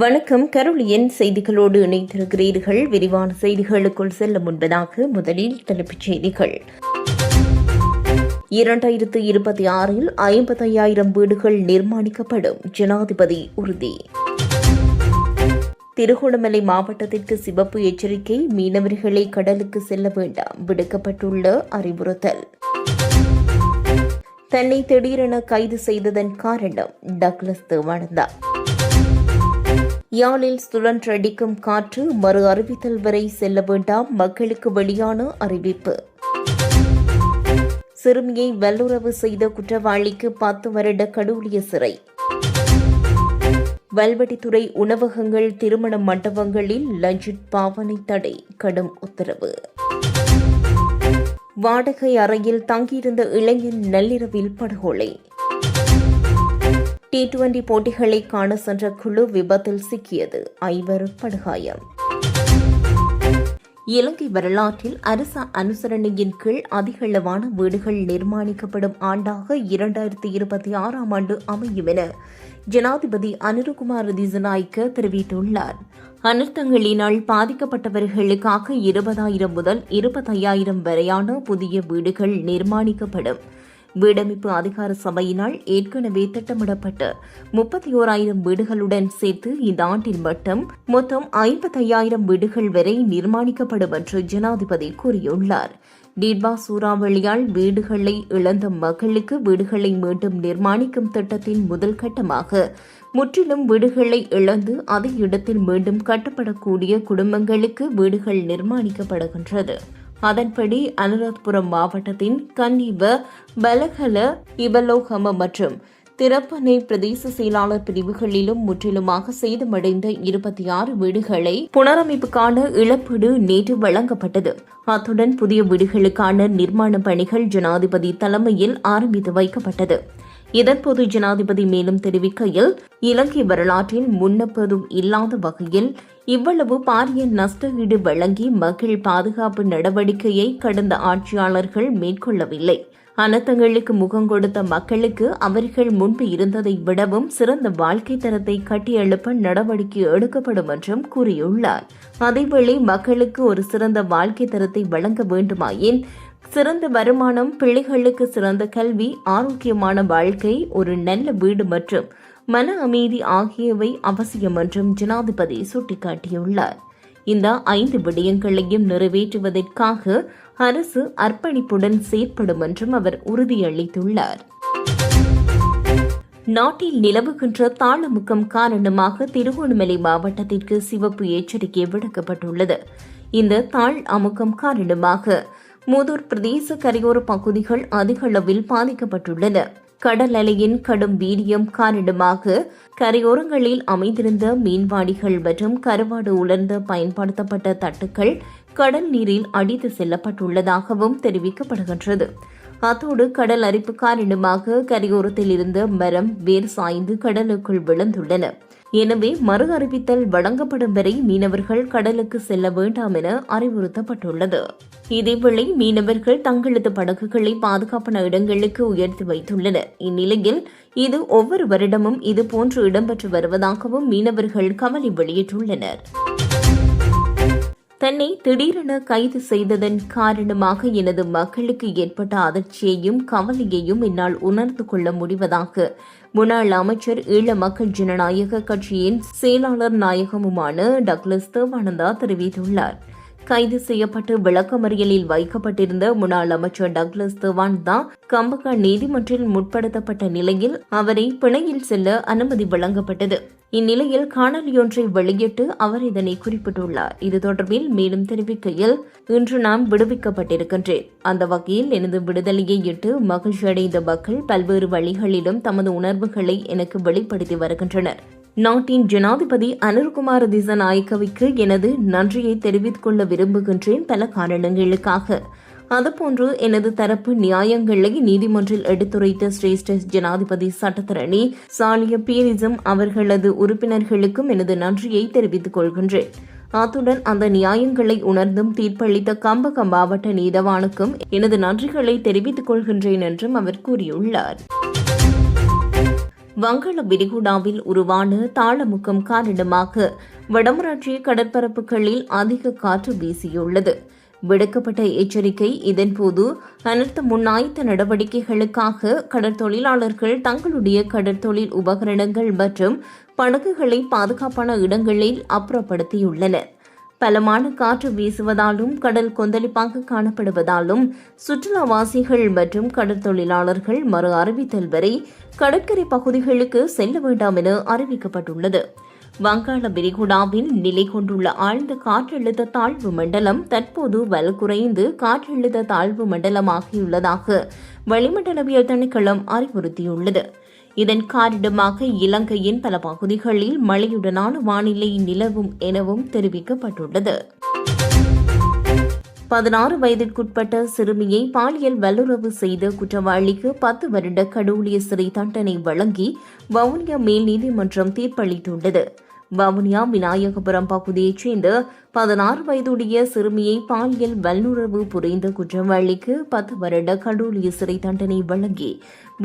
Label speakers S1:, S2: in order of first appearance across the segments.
S1: வணக்கம் கருளியின் செய்திகளோடு இணைத்திருக்கிறீர்கள் விரிவான செய்திகளுக்குள் செல்ல முன்பதாக முதலில் தலைப்புச் செய்திகள் இரண்டாயிரத்து இருபத்தி ஆறில் ஐம்பத்தையாயிரம் வீடுகள் நிர்மாணிக்கப்படும் ஜனாதிபதி உறுதி திருகோணமலை மாவட்டத்திற்கு சிவப்பு எச்சரிக்கை மீனவர்களை கடலுக்கு செல்ல வேண்டாம் விடுக்கப்பட்டுள்ள அறிவுறுத்தல் தன்னை திடீரென கைது செய்ததன் காரணம் டக்ளஸ் தேவானந்தா யாழில் சுழன்றடிக்கும் காற்று மறு அறிவித்தல் வரை செல்ல வேண்டாம் மக்களுக்கு வெளியான அறிவிப்பு சிறுமியை வல்லுறவு செய்த குற்றவாளிக்கு பத்து வருட கடூலிய சிறை வல்வெடித்துறை உணவகங்கள் திருமண மண்டபங்களில் லஞ்சிட் பாவனை தடை கடும் உத்தரவு வாடகை அறையில் தங்கியிருந்த இளைஞன் நள்ளிரவில் படுகொலை டி டுவெண்டி போட்டிகளை காண சென்ற குழு விபத்தில் சிக்கியது ஐவர் படுகாயம் இலங்கை வரலாற்றில் அரச அனுசரணையின் கீழ் அதிகளவான வீடுகள் நிர்மாணிக்கப்படும் ஆண்டாக இரண்டாயிரத்தி இருபத்தி ஆறாம் ஆண்டு அமையும் என ஜனாதிபதி அனுருகுமார் திசநாய்க்க தெரிவித்துள்ளார் அனர்த்தங்களினால் பாதிக்கப்பட்டவர்களுக்காக இருபதாயிரம் முதல் இருபத்தையாயிரம் வரையான புதிய வீடுகள் நிர்மாணிக்கப்படும் வீடமைப்பு அதிகார சபையினால் ஏற்கனவே திட்டமிடப்பட்டு முப்பத்தி ஓராயிரம் வீடுகளுடன் சேர்த்து இந்த ஆண்டின் மட்டம் மொத்தம் ஐம்பத்தையாயிரம் வீடுகள் வரை நிர்மாணிக்கப்படும் என்று ஜனாதிபதி கூறியுள்ளார் நீர்வா சூறாவளியால் வீடுகளை இழந்த மக்களுக்கு வீடுகளை மீண்டும் நிர்மாணிக்கும் திட்டத்தின் முதல் கட்டமாக முற்றிலும் வீடுகளை இழந்து அதே இடத்தில் மீண்டும் கட்டப்படக்கூடிய குடும்பங்களுக்கு வீடுகள் நிர்மாணிக்கப்படுகின்றது அதன்படி அனுராத்புரம் மாவட்டத்தின் கன்னிவ பலகல இவலோகம மற்றும் திறப்பனை பிரதேச செயலாளர் பிரிவுகளிலும் முற்றிலுமாக சேதமடைந்த இருபத்தி ஆறு வீடுகளை புனரமைப்புக்கான இழப்பீடு நேற்று வழங்கப்பட்டது அத்துடன் புதிய வீடுகளுக்கான நிர்மாண பணிகள் ஜனாதிபதி தலைமையில் ஆரம்பித்து வைக்கப்பட்டது இதன்போது ஜனாதிபதி மேலும் தெரிவிக்கையில் இலங்கை வரலாற்றில் முன்னப்பதும் இல்லாத வகையில் இவ்வளவு பாரிய நஷ்டஈடு வழங்கி மகள் பாதுகாப்பு நடவடிக்கையை கடந்த ஆட்சியாளர்கள் மேற்கொள்ளவில்லை அனர்த்தங்களுக்கு முகம் கொடுத்த மக்களுக்கு அவர்கள் முன்பு இருந்ததை விடவும் சிறந்த வாழ்க்கை தரத்தை கட்டியெழுப்ப நடவடிக்கை எடுக்கப்படும் என்றும் கூறியுள்ளார் அதேவேளை மக்களுக்கு ஒரு சிறந்த வாழ்க்கை தரத்தை வழங்க வேண்டுமாயின் சிறந்த வருமானம் பிள்ளைகளுக்கு சிறந்த கல்வி ஆரோக்கியமான வாழ்க்கை ஒரு நல்ல வீடு மற்றும் மன அமைதி ஆகியவை அவசியம் என்றும் ஜனாதிபதி சுட்டிக்காட்டியுள்ளார் இந்த ஐந்து விடயங்களையும் நிறைவேற்றுவதற்காக அரசு அர்ப்பணிப்புடன் செயற்படும் என்றும் அவர் உறுதியளித்துள்ளார் நாட்டில் நிலவுகின்ற தாளமுக்கம் காரணமாக திருகோணமலை மாவட்டத்திற்கு சிவப்பு எச்சரிக்கை விடுக்கப்பட்டுள்ளது இந்த தாழ் அமுக்கம் காரணமாக மூதூர் பிரதேச கரையோர பகுதிகள் அதிகளவில் பாதிக்கப்பட்டுள்ளன கடல் அலையின் கடும் வீரியம் காரணமாக கரையோரங்களில் அமைந்திருந்த மீன்வாடிகள் மற்றும் கருவாடு உலர்ந்து பயன்படுத்தப்பட்ட தட்டுக்கள் கடல் நீரில் அடித்து செல்லப்பட்டுள்ளதாகவும் தெரிவிக்கப்படுகின்றது அத்தோடு கடல் அரிப்பு காரணமாக கரையோரத்தில் இருந்த மரம் வேர் சாய்ந்து கடலுக்குள் விழுந்துள்ளன எனவே மறு அறிவித்தல் வழங்கப்படும் வரை மீனவர்கள் கடலுக்கு செல்ல வேண்டாம் என அறிவுறுத்தப்பட்டுள்ளது இதேவேளை மீனவர்கள் தங்களது படகுகளை பாதுகாப்பான இடங்களுக்கு உயர்த்தி வைத்துள்ளனர் இந்நிலையில் இது ஒவ்வொரு வருடமும் இதுபோன்று இடம்பெற்று வருவதாகவும் மீனவர்கள் கவலை வெளியிட்டுள்ளனர் தன்னை திடீரென கைது செய்ததன் காரணமாக எனது மக்களுக்கு ஏற்பட்ட அதிர்ச்சியையும் கவலையையும் என்னால் உணர்ந்து கொள்ள முடிவதாக முன்னாள் அமைச்சர் ஈழ மக்கள் ஜனநாயக கட்சியின் செயலாளர் நாயகமுமான டக்ளஸ் தேவானந்தா தெரிவித்துள்ளார் கைது செய்யப்பட்டு விளக்கமறியலில் வைக்கப்பட்டிருந்த முன்னாள் அமைச்சர் டக்ளஸ் தவான் தான் கம்பக நீதிமன்றில் முற்படுத்தப்பட்ட நிலையில் அவரை பிணையில் செல்ல அனுமதி வழங்கப்பட்டது இந்நிலையில் காணொலியொன்றை வெளியிட்டு அவர் இதனை குறிப்பிட்டுள்ளார் இது தொடர்பில் மேலும் தெரிவிக்கையில் இன்று நான் விடுவிக்கப்பட்டிருக்கின்றேன் அந்த வகையில் எனது விடுதலையை இட்டு மகிழ்ச்சியடைந்த மக்கள் பல்வேறு வழிகளிலும் தமது உணர்வுகளை எனக்கு வெளிப்படுத்தி வருகின்றனர் நாட்டின் ஜனாதிபதி அனில்குமார் திசநாயக்கவிக்கு எனது நன்றியை தெரிவித்துக் கொள்ள விரும்புகின்றேன் பல காரணங்களுக்காக அதுபோன்று எனது தரப்பு நியாயங்களை நீதிமன்றில் எடுத்துரைத்த சிரேஷ்ட ஜனாதிபதி சட்டத்தரணி சாலிய பீரிசம் அவர்களது உறுப்பினர்களுக்கும் எனது நன்றியை தெரிவித்துக் கொள்கின்றேன் அத்துடன் அந்த நியாயங்களை உணர்ந்தும் தீர்ப்பளித்த கம்பக மாவட்ட நீதவானுக்கும் எனது நன்றிகளை தெரிவித்துக் கொள்கின்றேன் என்றும் அவர் கூறியுள்ளார் வங்காள விரிகுடாவில் உருவான தாளமுக்கம் காரணமாக வடமராட்சி கடற்பரப்புகளில் அதிக காற்று வீசியுள்ளது விடுக்கப்பட்ட எச்சரிக்கை இதன்போது அனர்த்த முன்னாய்த்த நடவடிக்கைகளுக்காக கடற்தொழிலாளர்கள் தங்களுடைய கடற்தொழில் உபகரணங்கள் மற்றும் படகுகளை பாதுகாப்பான இடங்களில் அப்புறப்படுத்தியுள்ளனர் பலமான காற்று வீசுவதாலும் கடல் கொந்தளிப்பாக காணப்படுவதாலும் சுற்றுலாவாசிகள் மற்றும் கடற்தொழிலாளர்கள் மறு அறிவித்தல் வரை கடற்கரை பகுதிகளுக்கு செல்ல வேண்டாம் என அறிவிக்கப்பட்டுள்ளது வங்காள விரிகுடாவில் நிலை கொண்டுள்ள ஆழ்ந்த காற்றழுத்த தாழ்வு மண்டலம் தற்போது வலுக்குறைந்து காற்றழுத்த தாழ்வு மண்டலமாகியுள்ளதாக வளிமண்டலவியல் திணைக்களம் அறிவுறுத்தியுள்ளது இதன் காரணமாக இலங்கையின் பல பகுதிகளில் மழையுடனான வானிலை நிலவும் எனவும் தெரிவிக்கப்பட்டுள்ளது பதினாறு வயதிற்குட்பட்ட சிறுமியை பாலியல் வல்லுறவு செய்த குற்றவாளிக்கு பத்து வருட கடூழிய சிறை தண்டனை வழங்கி வவுனியா மேல் நீதிமன்றம் தீர்ப்பளித்துள்ளது வவுனியா விநாயகபுரம் பகுதியைச் சேர்ந்த பதினாறு வயதுடைய சிறுமியை பாலியல் வல்லுறவு புரிந்த குற்றவாளிக்கு பத்து வருட கடூலிய சிறை தண்டனை வழங்கி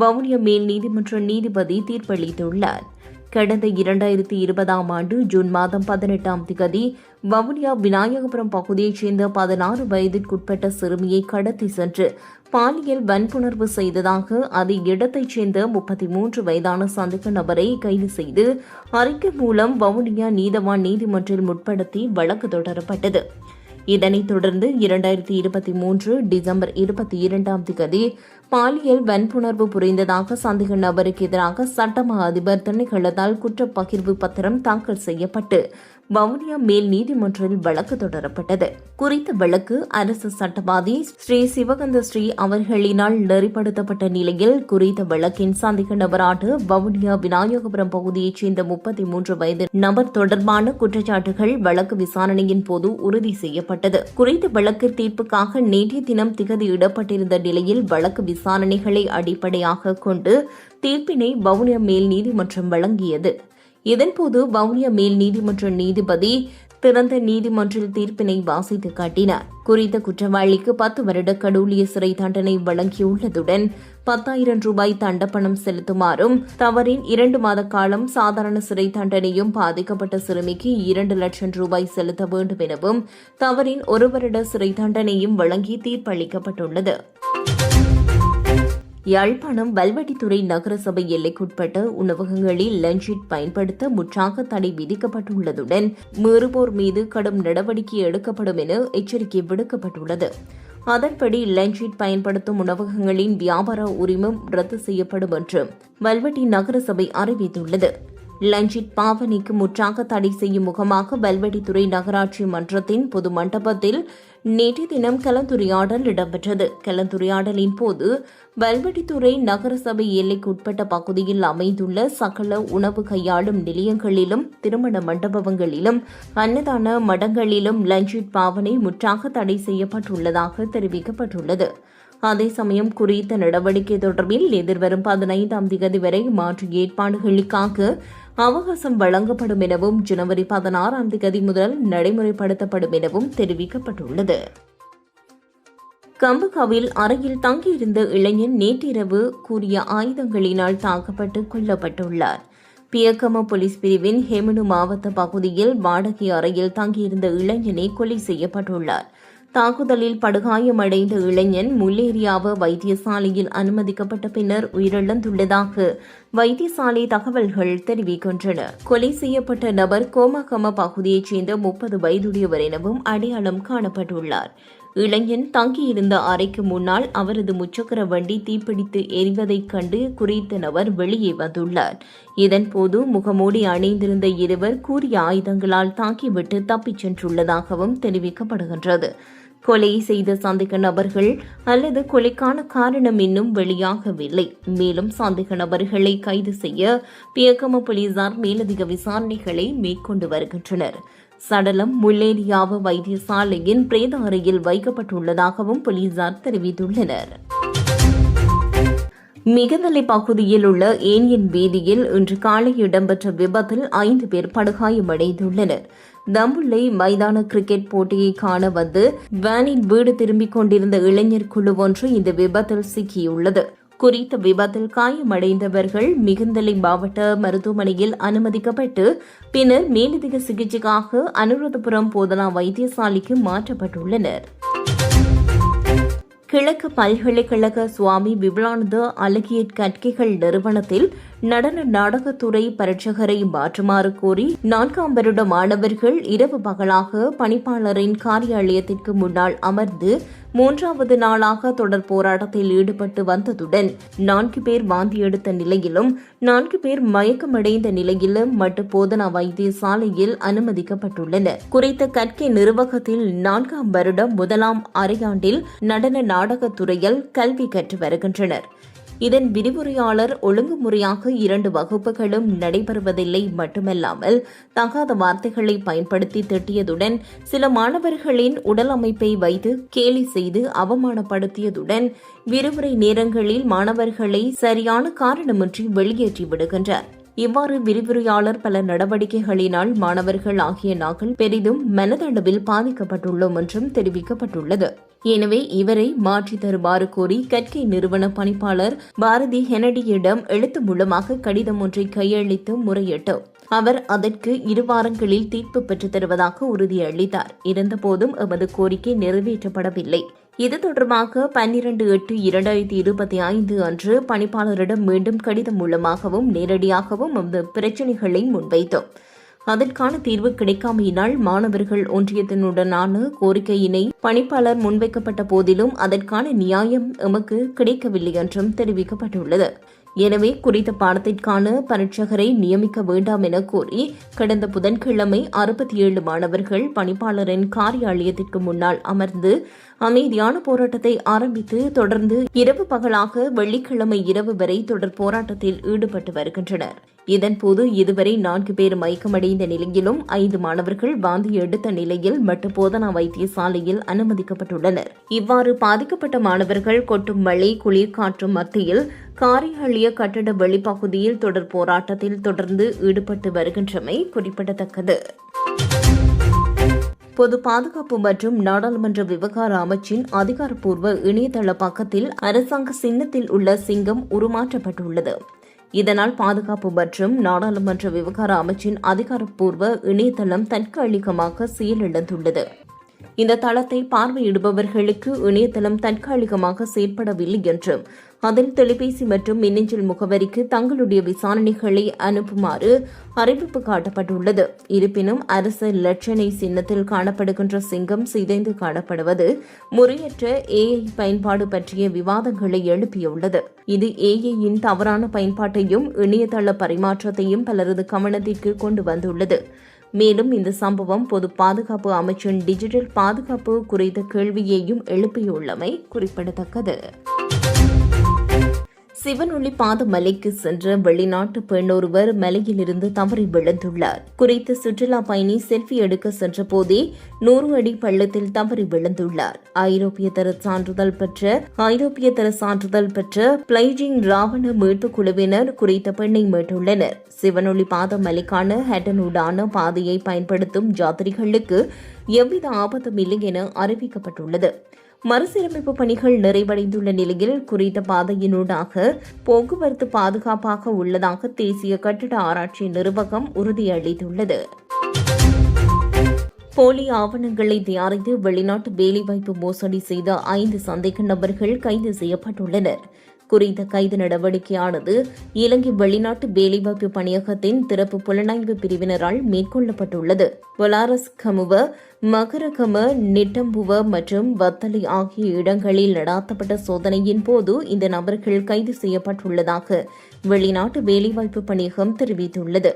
S1: வவுனியா மேல் நீதிமன்ற நீதிபதி தீர்ப்பளித்துள்ளார் கடந்த இரண்டாயிரத்தி இருபதாம் ஆண்டு ஜூன் மாதம் பதினெட்டாம் திகதி வவுனியா விநாயகபுரம் பகுதியைச் சேர்ந்த பதினாறு வயதிற்குட்பட்ட சிறுமியை கடத்தி சென்று பாலியல் வன்புணர்வு செய்ததாக அதே இடத்தைச் சேர்ந்த முப்பத்தி மூன்று வயதான சந்தேக நபரை கைது செய்து அறிக்கை மூலம் வவுனியா நீதவான் நீதிமன்றில் முற்படுத்தி வழக்கு தொடரப்பட்டது இதனைத் தொடர்ந்து இரண்டாயிரத்தி இருபத்தி மூன்று டிசம்பர் இருபத்தி இரண்டாம் திகதி பாலியல் வன்புணர்வு புரிந்ததாக சந்தேக நபருக்கு எதிராக சட்டமா அதிபர் திணைக்களத்தால் குற்றப்பகிர்வு பத்திரம் தாக்கல் செய்யப்பட்டு வவுனியா மேல் நீதிமன்றில் வழக்கு தொடரப்பட்டது குறித்த வழக்கு அரசு சட்டவாதி ஸ்ரீ சிவகந்த ஸ்ரீ அவர்களினால் நெறிப்படுத்தப்பட்ட நிலையில் குறித்த வழக்கின் சந்திக்க நபராட்டு வவுனியா விநாயகபுரம் பகுதியைச் சேர்ந்த முப்பத்தி மூன்று வயது நபர் தொடர்பான குற்றச்சாட்டுகள் வழக்கு விசாரணையின் போது உறுதி செய்யப்பட்டது குறித்த வழக்கு தீர்ப்புக்காக நேற்றைய தினம் திகதியிடப்பட்டிருந்த நிலையில் வழக்கு விசாரணைகளை அடிப்படையாக கொண்டு தீர்ப்பினை வவுனியா மேல் நீதிமன்றம் வழங்கியது இதன்போது வவுனியா மேல் நீதிமன்ற நீதிபதி திறந்த நீதிமன்றில் தீர்ப்பினை வாசித்து காட்டினார் குறித்த குற்றவாளிக்கு பத்து வருட கடூலிய சிறை தண்டனை வழங்கியுள்ளதுடன் பத்தாயிரம் ரூபாய் தண்டப்பணம் செலுத்துமாறும் தவறின் இரண்டு மாத காலம் சாதாரண சிறை தண்டனையும் பாதிக்கப்பட்ட சிறுமிக்கு இரண்டு லட்சம் ரூபாய் செலுத்த வேண்டும் எனவும் தவறின் ஒரு வருட சிறை தண்டனையும் வழங்கி தீர்ப்பளிக்கப்பட்டுள்ளது யாழ்ப்பாணம் வல்வெட்டித்துறை நகரசபை எல்லைக்குட்பட்ட உணவகங்களில் லஞ்சிட் பயன்படுத்த முற்றாக தடை விதிக்கப்பட்டுள்ளதுடன் மீறுவோர் மீது கடும் நடவடிக்கை எடுக்கப்படும் என எச்சரிக்கை விடுக்கப்பட்டுள்ளது அதன்படி லஞ்சிட் பயன்படுத்தும் உணவகங்களின் வியாபார உரிமம் ரத்து செய்யப்படும் என்று வல்வெட்டி நகரசபை அறிவித்துள்ளது லஞ்சிட் பாவனைக்கு முற்றாக தடை செய்யும் முகமாக வல்வெட்டித்துறை நகராட்சி மன்றத்தின் பொது மண்டபத்தில் நேற்று தினம் கலந்துரையாடல் இடம்பெற்றது கலந்துரையாடலின் போது வல்வெட்டித்துறை நகரசபை எல்லைக்குட்பட்ட பகுதியில் அமைந்துள்ள சகல உணவு கையாளும் நிலையங்களிலும் திருமண மண்டபங்களிலும் அன்னதான மடங்களிலும் லஞ்சிட் பாவனை முற்றாக தடை செய்யப்பட்டுள்ளதாக தெரிவிக்கப்பட்டுள்ளது அதே சமயம் குறித்த நடவடிக்கை தொடர்பில் எதிர்வரும் பதினைந்தாம் தேதி வரை மாற்று ஏற்பாடுகளுக்காக அவகாசம் வழங்கப்படும் எனவும் ஜனவரி பதினாறாம் தேதி முதல் நடைமுறைப்படுத்தப்படும் எனவும் தெரிவிக்கப்பட்டுள்ளது கம்பகாவில் அறையில் தங்கியிருந்த இளைஞன் நேற்றிரவு கூறிய ஆயுதங்களினால் தாக்கப்பட்டு கொல்லப்பட்டுள்ளார் பியக்கம போலீஸ் பிரிவின் ஹெமனு மாவட்ட பகுதியில் வாடகை அறையில் தங்கியிருந்த இளைஞனை கொலை செய்யப்பட்டுள்ளார் தாக்குதலில் படுகாயமடைந்த இளைஞன் முல்லேரியாவ வைத்தியசாலையில் அனுமதிக்கப்பட்ட பின்னர் உயிரிழந்துள்ளதாக வைத்தியசாலை தகவல்கள் தெரிவிக்கின்றன கொலை செய்யப்பட்ட நபர் கோமகம பகுதியைச் சேர்ந்த முப்பது வயதுடையவர் எனவும் அடையாளம் காணப்பட்டுள்ளார் இளைஞன் தங்கியிருந்த அறைக்கு முன்னால் அவரது முச்சக்கர வண்டி தீப்பிடித்து எரிவதைக் கண்டு குறித்த நபர் வெளியே வந்துள்ளார் இதன்போது முகமூடி அணிந்திருந்த இருவர் கூறிய ஆயுதங்களால் தாக்கிவிட்டு தப்பிச் சென்றுள்ளதாகவும் தெரிவிக்கப்படுகின்றது கொலை செய்த சந்தேக நபர்கள் அல்லது கொலைக்கான காரணம் இன்னும் வெளியாகவில்லை மேலும் சந்தேக நபர்களை கைது செய்ய பியக்கம போலீசார் மேலதிக விசாரணைகளை மேற்கொண்டு வருகின்றனர் சடலம் முல்லேரியாவு வைத்தியசாலையின் பிரேத அறையில் வைக்கப்பட்டுள்ளதாகவும் போலீசார் தெரிவித்துள்ளனர் மிகதலை பகுதியில் உள்ள ஏனியன் வீதியில் இன்று காலை இடம்பெற்ற விபத்தில் ஐந்து பேர் படுகாயமடைந்துள்ளனர் தம்புள்ளை மைதான கிரிக்கெட் போட்டியை காண வந்து வேனின் வீடு திரும்பிக் கொண்டிருந்த இளைஞர் குழு ஒன்று இந்த விபத்தில் சிக்கியுள்ளது குறித்த விபத்தில் காயமடைந்தவர்கள் மிகுந்தலை மாவட்ட மருத்துவமனையில் அனுமதிக்கப்பட்டு பின்னர் மேலதிக சிகிச்சைக்காக அனுராதபுரம் போதனா வைத்தியசாலைக்கு மாற்றப்பட்டுள்ளனர் கிழக்கு பல்கலைக்கழக சுவாமி விபலானந்த அழகிய கற்கைகள் நிறுவனத்தில் நடன நாடகத்துறை பரட்சகரை மாற்றுமாறு கோரி நான்காம் வருட மாணவர்கள் இரவு பகலாக பணிப்பாளரின் காரியாலயத்திற்கு முன்னால் அமர்ந்து மூன்றாவது நாளாக தொடர் போராட்டத்தில் ஈடுபட்டு வந்ததுடன் நான்கு பேர் வாந்தியெடுத்த நிலையிலும் நான்கு பேர் மயக்கமடைந்த நிலையிலும் மட்டு போதனா வைத்தியசாலையில் அனுமதிக்கப்பட்டுள்ளனர் குறித்த கற்கை நிர்வாகத்தில் நான்காம் வருடம் முதலாம் அரையாண்டில் நடன நாடகத்துறையில் கல்வி கற்று வருகின்றனர் இதன் விரிவுரையாளர் ஒழுங்குமுறையாக இரண்டு வகுப்புகளும் நடைபெறுவதில்லை மட்டுமல்லாமல் தகாத வார்த்தைகளை பயன்படுத்தி திட்டியதுடன் சில மாணவர்களின் உடல் அமைப்பை வைத்து கேலி செய்து அவமானப்படுத்தியதுடன் விரிவுரை நேரங்களில் மாணவர்களை சரியான காரணமின்றி வெளியேற்றி விடுகின்றார் இவ்வாறு விரிவுரையாளர் பல நடவடிக்கைகளினால் மாணவர்கள் ஆகிய நாங்கள் பெரிதும் மனதளவில் பாதிக்கப்பட்டுள்ளோம் என்றும் தெரிவிக்கப்பட்டுள்ளது எனவே இவரை மாற்றி தருமாறு கோரி கற்கை நிறுவன பணிப்பாளர் பாரதி ஹெனடியிடம் எழுத்து மூலமாக கடிதம் ஒன்றை கையளித்து முறையிட்டார் அவர் அதற்கு இரு வாரங்களில் தீர்ப்பு பெற்று தருவதாக உறுதியளித்தார் இருந்தபோதும் எமது கோரிக்கை நிறைவேற்றப்படவில்லை இது தொடர்பாக பன்னிரண்டு எட்டு இரண்டாயிரத்தி இருபத்தி ஐந்து அன்று பணிப்பாளரிடம் மீண்டும் கடிதம் மூலமாகவும் நேரடியாகவும் எமது பிரச்சினைகளை முன்வைத்தோம் அதற்கான தீர்வு கிடைக்காமையினால் மாணவர்கள் ஒன்றியத்தினுடனான கோரிக்கையினை பணிப்பாளர் முன்வைக்கப்பட்ட போதிலும் அதற்கான நியாயம் எமக்கு கிடைக்கவில்லை என்றும் தெரிவிக்கப்பட்டுள்ளது எனவே குறித்த பாடத்திற்கான பரீட்சகரை நியமிக்க வேண்டாம் என கோரி கடந்த புதன்கிழமை அறுபத்தி ஏழு மாணவர்கள் பணிப்பாளரின் காரியாலயத்திற்கு முன்னால் அமர்ந்து அமைதியான போராட்டத்தை ஆரம்பித்து தொடர்ந்து இரவு பகலாக வெள்ளிக்கிழமை இரவு வரை தொடர் போராட்டத்தில் ஈடுபட்டு வருகின்றனர் இதன்போது இதுவரை நான்கு பேர் மயக்கமடைந்த நிலையிலும் ஐந்து மாணவர்கள் வாந்தி எடுத்த நிலையில் மட்டு போதனா வைத்தியசாலையில் அனுமதிக்கப்பட்டுள்ளனர் இவ்வாறு பாதிக்கப்பட்ட மாணவர்கள் கொட்டும் மழை குளிர் மத்தியில் காரியாலய கட்டட வெளிப்பகுதியில் தொடர் போராட்டத்தில் தொடர்ந்து ஈடுபட்டு வருகின்றமை குறிப்பிடத்தக்கது பொது பாதுகாப்பு மற்றும் நாடாளுமன்ற விவகார அமைச்சின் அதிகாரப்பூர்வ இணையதள பக்கத்தில் அரசாங்க சின்னத்தில் உள்ள சிங்கம் உருமாற்றப்பட்டுள்ளது இதனால் பாதுகாப்பு மற்றும் நாடாளுமன்ற விவகார அமைச்சின் அதிகாரப்பூர்வ இணையதளம் தற்காலிகமாக செயலிழந்துள்ளது இந்த தளத்தை பார்வையிடுபவர்களுக்கு இணையதளம் தற்காலிகமாக செயற்படவில்லை என்றும் அதில் தொலைபேசி மற்றும் மின்னஞ்சல் முகவரிக்கு தங்களுடைய விசாரணைகளை அனுப்புமாறு அறிவிப்பு காட்டப்பட்டுள்ளது இருப்பினும் அரச லட்சணை சின்னத்தில் காணப்படுகின்ற சிங்கம் சிதைந்து காணப்படுவது முறையற்ற ஏஐ பயன்பாடு பற்றிய விவாதங்களை எழுப்பியுள்ளது இது ஏஐயின் தவறான பயன்பாட்டையும் இணையதள பரிமாற்றத்தையும் பலரது கவனத்திற்கு கொண்டு வந்துள்ளது மேலும் இந்த சம்பவம் பொது பாதுகாப்பு அமைச்சின் டிஜிட்டல் பாதுகாப்பு குறித்த கேள்வியையும் எழுப்பியுள்ளமை குறிப்பிடத்தக்கது சிவனொளி பாத மலைக்கு சென்ற வெளிநாட்டு பெண் ஒருவர் மலையிலிருந்து தவறி விழுந்துள்ளார் குறித்த சுற்றுலா பயணி செல்ஃபி எடுக்க சென்ற போதே நூறு அடி பள்ளத்தில் தவறி விழுந்துள்ளார் ஐரோப்பிய தர சான்றிதழ் பெற்ற ஐரோப்பிய தர சான்றிதழ் பெற்ற பிளைஜிங் ராவண மீட்பு குழுவினர் குறித்த பெண்ணை மீட்டுள்ளனர் சிவனொளி பாத மலைக்கான ஹெட்டனூடான பாதையை பயன்படுத்தும் ஜாத்திரிகளுக்கு எவ்வித ஆபத்தும் இல்லை என அறிவிக்கப்பட்டுள்ளது மறுசீரமைப்பு பணிகள் நிறைவடைந்துள்ள நிலையில் குறித்த பாதையினூடாக போக்குவரத்து பாதுகாப்பாக உள்ளதாக தேசிய கட்டிட ஆராய்ச்சி நிர்வாகம் உறுதியளித்துள்ளது போலி ஆவணங்களை தயாரித்து வெளிநாட்டு வேலைவாய்ப்பு மோசடி செய்த ஐந்து சந்தேக நபர்கள் கைது செய்யப்பட்டுள்ளனர் குறித்த கைது நடவடிக்கையானது இலங்கை வெளிநாட்டு வேலைவாய்ப்பு பணியகத்தின் திறப்பு புலனாய்வு பிரிவினரால் மேற்கொள்ளப்பட்டுள்ளது பொலாரஸ் கமுவ மகரகம நிட்டம்புவ மற்றும் வத்தலி ஆகிய இடங்களில் நடாத்தப்பட்ட சோதனையின் போது இந்த நபர்கள் கைது செய்யப்பட்டுள்ளதாக வெளிநாட்டு வேலைவாய்ப்பு பணியகம் தெரிவித்துள்ளது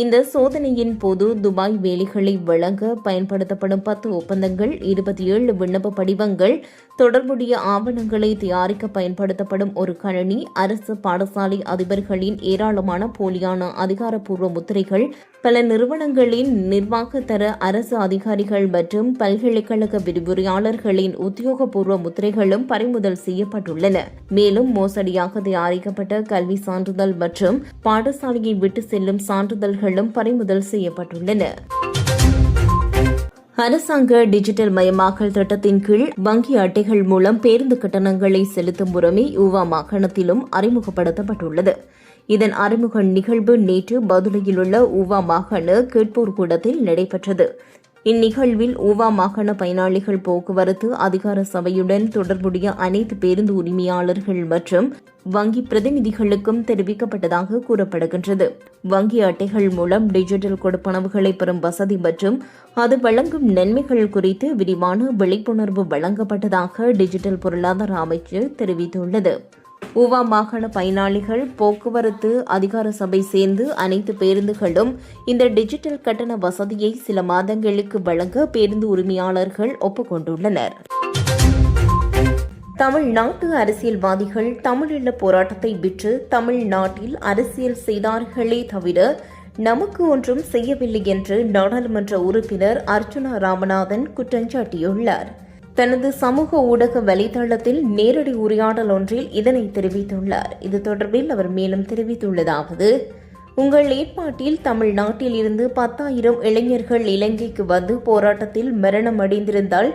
S1: இந்த சோதனையின் போது துபாய் வேலைகளை வழங்க பயன்படுத்தப்படும் பத்து ஒப்பந்தங்கள் இருபத்தி ஏழு விண்ணப்ப படிவங்கள் தொடர்புடைய ஆவணங்களை தயாரிக்க பயன்படுத்தப்படும் ஒரு கணினி அரசு பாடசாலை அதிபர்களின் ஏராளமான போலியான அதிகாரப்பூர்வ முத்திரைகள் பல நிறுவனங்களின் நிர்வாகத்தர அரசு அதிகாரிகள் மற்றும் பல்கலைக்கழக விரிவுரையாளர்களின் உத்தியோகபூர்வ முத்திரைகளும் பறிமுதல் செய்யப்பட்டுள்ளன மேலும் மோசடியாக தயாரிக்கப்பட்ட கல்வி சான்றிதழ் மற்றும் பாடசாலையை விட்டு செல்லும் சான்றிதழ்களும் பறிமுதல் செய்யப்பட்டுள்ளன அரசாங்க டிஜிட்டல் மயமாக்கல் திட்டத்தின் கீழ் வங்கி அட்டைகள் மூலம் பேருந்து கட்டணங்களை செலுத்தும் முறைமை யூவா மாகாணத்திலும் அறிமுகப்படுத்தப்பட்டுள்ளது இதன் அறிமுக நிகழ்வு நேற்று பதுளையில் உள்ள உவா மாகாண கேட்போர் கூடத்தில் நடைபெற்றது இந்நிகழ்வில் ஊவா மாகாண பயனாளிகள் போக்குவரத்து அதிகார சபையுடன் தொடர்புடைய அனைத்து பேருந்து உரிமையாளர்கள் மற்றும் வங்கி பிரதிநிதிகளுக்கும் தெரிவிக்கப்பட்டதாக கூறப்படுகின்றது வங்கி அட்டைகள் மூலம் டிஜிட்டல் கொடுப்பனவுகளை பெறும் வசதி மற்றும் அது வழங்கும் நன்மைகள் குறித்து விரிவான விழிப்புணர்வு வழங்கப்பட்டதாக டிஜிட்டல் பொருளாதார அமைச்சு தெரிவித்துள்ளது ஊவா மாகாண பயனாளிகள் போக்குவரத்து அதிகார சபை சேர்ந்து அனைத்து பேருந்துகளும் இந்த டிஜிட்டல் கட்டண வசதியை சில மாதங்களுக்கு வழங்க பேருந்து உரிமையாளர்கள் ஒப்புக்கொண்டுள்ளனர் தமிழ்நாட்டு அரசியல்வாதிகள் தமிழீழ போராட்டத்தை விற்று தமிழ்நாட்டில் அரசியல் செய்தார்களே தவிர நமக்கு ஒன்றும் செய்யவில்லை என்று நாடாளுமன்ற உறுப்பினர் அர்ச்சுனா ராமநாதன் குற்றஞ்சாட்டியுள்ளார் தனது சமூக ஊடக வலைதளத்தில் நேரடி உரையாடல் ஒன்றில் இதனை தெரிவித்துள்ளார் இது தொடர்பில் அவர் மேலும் தெரிவித்துள்ளதாவது உங்கள் ஏற்பாட்டில் தமிழ்நாட்டில் இருந்து பத்தாயிரம் இளைஞர்கள் இலங்கைக்கு வந்து போராட்டத்தில் மரணம் அடைந்திருந்தால்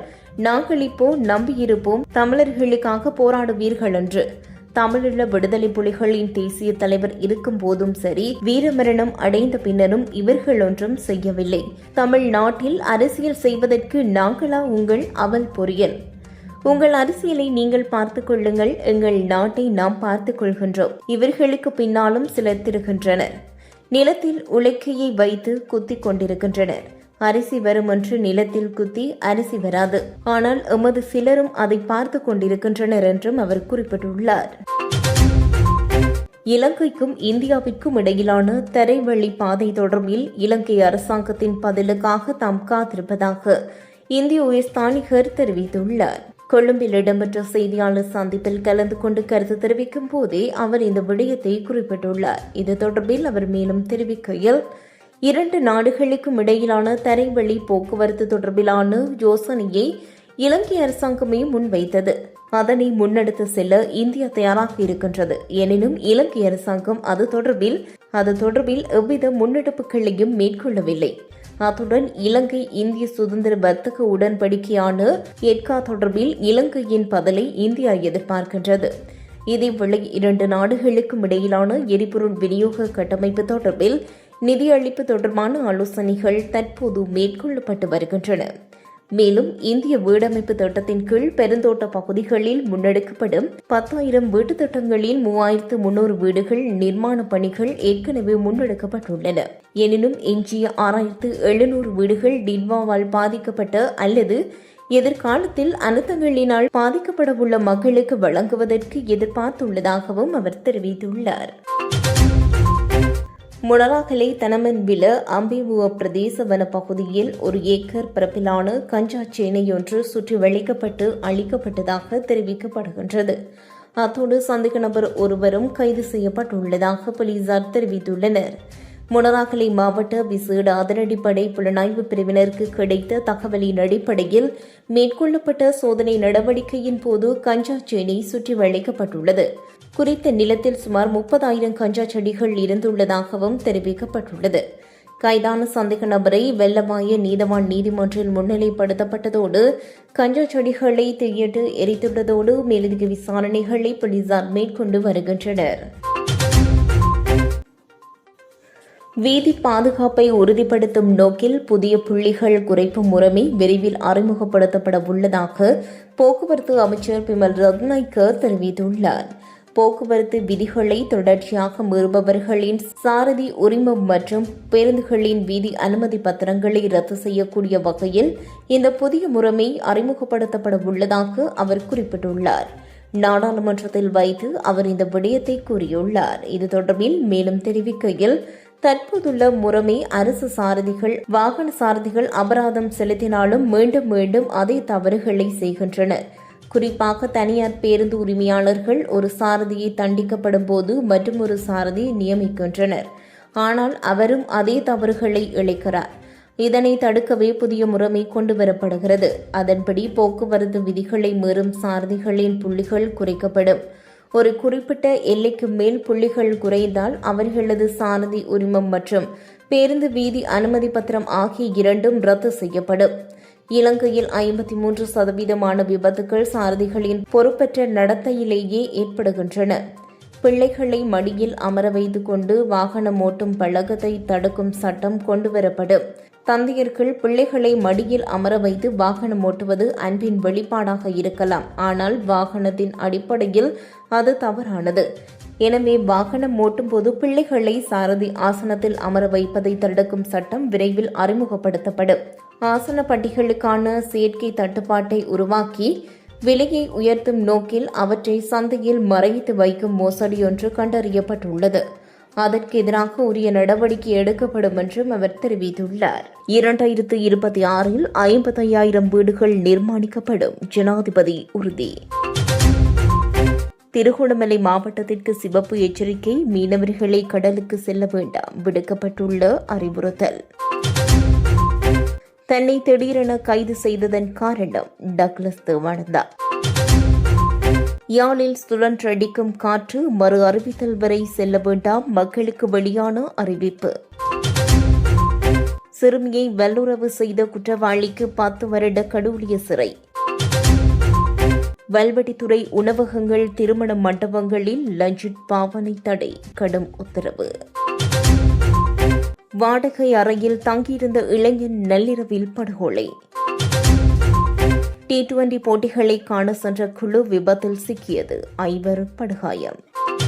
S1: நாங்கள் இப்போ நம்பியிருப்போம் தமிழர்களுக்காக போராடுவீர்கள் என்று தமிழீழ விடுதலை புலிகளின் தேசிய தலைவர் இருக்கும் போதும் சரி வீரமரணம் அடைந்த பின்னரும் இவர்கள் ஒன்றும் செய்யவில்லை தமிழ்நாட்டில் அரசியல் செய்வதற்கு நாங்களா உங்கள் அவல் பொறியல் உங்கள் அரசியலை நீங்கள் பார்த்துக் கொள்ளுங்கள் எங்கள் நாட்டை நாம் பார்த்துக் கொள்கின்றோம் இவர்களுக்கு பின்னாலும் சிலர் திருகின்றனர் நிலத்தில் உலக்கையை வைத்து குத்திக் கொண்டிருக்கின்றனர் அரிசி வரும் என்று நிலத்தில் குத்தி அரிசி வராது ஆனால் எமது சிலரும் அதை பார்த்து கொண்டிருக்கின்றனர் என்றும் அவர் குறிப்பிட்டுள்ளார் இலங்கைக்கும் இந்தியாவிற்கும் இடையிலான தரைவழி பாதை தொடர்பில் இலங்கை அரசாங்கத்தின் பதிலுக்காக தாம் காத்திருப்பதாக இந்திய உயர்ஸ்தானிகர் தெரிவித்துள்ளார் கொழும்பில் இடம்பெற்ற செய்தியாளர் சந்திப்பில் கலந்து கொண்டு கருத்து தெரிவிக்கும் போதே அவர் இந்த விடயத்தை குறிப்பிட்டுள்ளார் இது தொடர்பில் அவர் மேலும் தெரிவிக்கையில் இரண்டு நாடுகளுக்கும் இடையிலான தரைவழி போக்குவரத்து தொடர்பிலான யோசனையை இலங்கை அரசாங்கமே முன்வைத்தது அதனை முன்னெடுத்து செல்ல இந்தியா தயாராக இருக்கின்றது எனினும் இலங்கை அரசாங்கம் அது தொடர்பில் அது தொடர்பில் எவ்வித முன்னெடுப்புகளையும் மேற்கொள்ளவில்லை அத்துடன் இலங்கை இந்திய சுதந்திர வர்த்தக உடன்படிக்கையான எட்கா தொடர்பில் இலங்கையின் பதிலை இந்தியா எதிர்பார்க்கின்றது இதேவேளை இரண்டு நாடுகளுக்கும் இடையிலான எரிபொருள் விநியோக கட்டமைப்பு தொடர்பில் நிதியளிப்பு தொடர்பான ஆலோசனைகள் தற்போது மேற்கொள்ளப்பட்டு வருகின்றன மேலும் இந்திய வீடமைப்பு திட்டத்தின் கீழ் பெருந்தோட்ட பகுதிகளில் முன்னெடுக்கப்படும் பத்தாயிரம் வீட்டு திட்டங்களில் மூவாயிரத்து முன்னூறு வீடுகள் நிர்மாண பணிகள் ஏற்கனவே முன்னெடுக்கப்பட்டுள்ளன எனினும் எஞ்சிய ஆறாயிரத்து எழுநூறு வீடுகள் டின்வாவால் பாதிக்கப்பட்ட அல்லது எதிர்காலத்தில் அனர்த்தங்களினால் பாதிக்கப்படவுள்ள மக்களுக்கு வழங்குவதற்கு எதிர்பார்த்துள்ளதாகவும் அவர் தெரிவித்துள்ளார் முனராகலை தனமன்பில அம்பிபுவ பிரதேச வனப்பகுதியில் ஒரு ஏக்கர் பரப்பிலான கஞ்சா சேனையொன்று சுற்றி வளைக்கப்பட்டு அழிக்கப்பட்டதாக தெரிவிக்கப்படுகின்றது அத்தோடு சந்தேக நபர் ஒருவரும் கைது செய்யப்பட்டுள்ளதாக போலீசார் தெரிவித்துள்ளனர் முனராகலை மாவட்ட விசேட அதிரடிப்படை புலனாய்வு பிரிவினருக்கு கிடைத்த தகவலின் அடிப்படையில் மேற்கொள்ளப்பட்ட சோதனை நடவடிக்கையின் போது கஞ்சா சேனை சுற்றி வளைக்கப்பட்டுள்ளது குறித்த நிலத்தில் சுமார் முப்பதாயிரம் கஞ்சா செடிகள் இருந்துள்ளதாகவும் தெரிவிக்கப்பட்டுள்ளது கைதான சந்தேக நபரை வெள்ளமாய நீதவான் நீதிமன்றில் முன்னிலைப்படுத்தப்பட்டதோடு கஞ்சா செடிகளை தீயிட்டு எரித்துள்ளதோடு மேலதிக விசாரணைகளை போலீசார் மேற்கொண்டு வருகின்றனர் வீதி பாதுகாப்பை உறுதிப்படுத்தும் நோக்கில் புதிய புள்ளிகள் குறைப்பு முறைமை விரைவில் அறிமுகப்படுத்தப்பட உள்ளதாக போக்குவரத்து அமைச்சர் பிமல் ரத்னாய்கர் தெரிவித்துள்ளார் போக்குவரத்து விதிகளை தொடர்ச்சியாக மீறுபவர்களின் சாரதி உரிமம் மற்றும் பேருந்துகளின் வீதி அனுமதி பத்திரங்களை ரத்து செய்யக்கூடிய வகையில் இந்த புதிய முறைமை அறிமுகப்படுத்தப்பட உள்ளதாக அவர் குறிப்பிட்டுள்ளார் நாடாளுமன்றத்தில் வைத்து அவர் இந்த விடயத்தை கூறியுள்ளார் இது தொடர்பில் மேலும் தெரிவிக்கையில் தற்போதுள்ள முறைமை அரசு சாரதிகள் வாகன சாரதிகள் அபராதம் செலுத்தினாலும் மீண்டும் மீண்டும் அதே தவறுகளை செய்கின்றனர் குறிப்பாக தனியார் பேருந்து உரிமையாளர்கள் ஒரு சாரதியை தண்டிக்கப்படும் போது மற்றொரு சாரதியை நியமிக்கின்றனர் ஆனால் அவரும் அதே தவறுகளை இழைக்கிறார் இதனை தடுக்கவே புதிய முறைமை கொண்டு வரப்படுகிறது அதன்படி போக்குவரத்து விதிகளை மீறும் சாரதிகளின் புள்ளிகள் குறைக்கப்படும் ஒரு குறிப்பிட்ட எல்லைக்கு மேல் புள்ளிகள் குறைந்தால் அவர்களது சாரதி உரிமம் மற்றும் பேருந்து வீதி அனுமதி பத்திரம் ஆகிய இரண்டும் ரத்து செய்யப்படும் இலங்கையில் ஐம்பத்தி மூன்று சதவீதமான விபத்துகள் சாரதிகளின் பொறுப்பற்ற நடத்தையிலேயே ஏற்படுகின்றன பிள்ளைகளை மடியில் அமர வைத்து கொண்டு வாகனம் ஓட்டும் பழக்கத்தை தடுக்கும் சட்டம் கொண்டுவரப்படும் தந்தையர்கள் பிள்ளைகளை மடியில் அமர வைத்து வாகனம் ஓட்டுவது அன்பின் வெளிப்பாடாக இருக்கலாம் ஆனால் வாகனத்தின் அடிப்படையில் அது தவறானது எனவே வாகனம் ஓட்டும் போது பிள்ளைகளை சாரதி ஆசனத்தில் அமர வைப்பதை தடுக்கும் சட்டம் விரைவில் அறிமுகப்படுத்தப்படும் ஆசன பட்டிகளுக்கான சேர்க்கை தட்டுப்பாட்டை உருவாக்கி விலையை உயர்த்தும் நோக்கில் அவற்றை சந்தையில் மறைத்து வைக்கும் மோசடி ஒன்று கண்டறியப்பட்டுள்ளது அதற்கு எதிராக உரிய நடவடிக்கை எடுக்கப்படும் என்றும் அவர் தெரிவித்துள்ளார் இரண்டாயிரத்து இருபத்தி ஆறில் ஐம்பத்தையாயிரம் வீடுகள் நிர்மாணிக்கப்படும் ஜனாதிபதி உறுதி திருகோணமலை மாவட்டத்திற்கு சிவப்பு எச்சரிக்கை மீனவர்களை கடலுக்கு செல்ல வேண்டாம் விடுக்கப்பட்டுள்ள அறிவுறுத்தல் தன்னை திடீரென கைது செய்ததன் காரணம் டக்ளஸ் தேவானந்தா யாழில் சுழன்றடிக்கும் காற்று மறு அறிவித்தல் வரை செல்ல வேண்டாம் மக்களுக்கு வெளியான அறிவிப்பு சிறுமியை வல்லுறவு செய்த குற்றவாளிக்கு பத்து வருட கடவுளிய சிறை வல்வெட்டித்துறை உணவகங்கள் திருமண மண்டபங்களில் லஞ்சிட் பாவனை தடை கடும் உத்தரவு வாடகை அறையில் தங்கியிருந்த இளைஞன் நள்ளிரவில் படுகொலை டி டுவெண்டி போட்டிகளை காண சென்ற குழு விபத்தில் சிக்கியது ஐவர் படுகாயம்